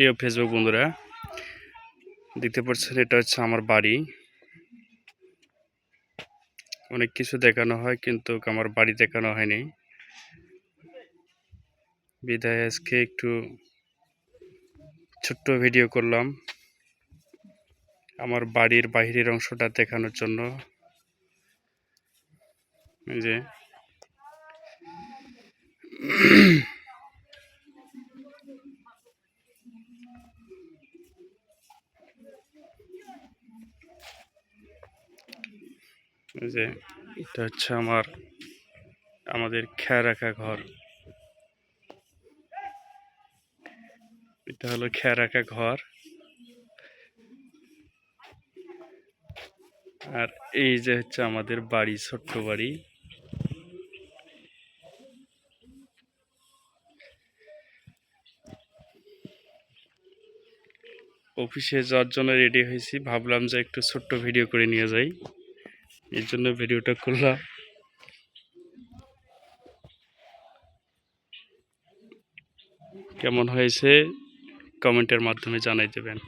প্রিয় ফেসবুক বন্ধুরা, দেখতে পাচ্ছেন এটা হচ্ছে আমার বাড়ি। অনেক কিছু দেখানো হয় কিন্তু আমার বাড়ি দেখানো হয়নি। বিদায়, আজকে একটু ছোট্ট ভিডিও করলাম আমার বাড়ির বাইরের অংশটা দেখানোর জন্য। যে। যে, এটা হচ্ছে আমার, আমাদের খেয়া রাখা ঘর। এটা হলো খেয়া রাখা ঘর। আর এই যে হচ্ছে আমাদের বাড়ি, ছোট্ট বাড়ি। অফিসে যাওয়ার জন্য রেডি হয়েছি। ভাবলাম যে একটু ছোট্ট ভিডিও করে নিয়ে যাই। এর জন্য ভিডিওটা করলাম কেমন হয়েছে? কমেন্টের মাধ্যমে জানাই দেবেন।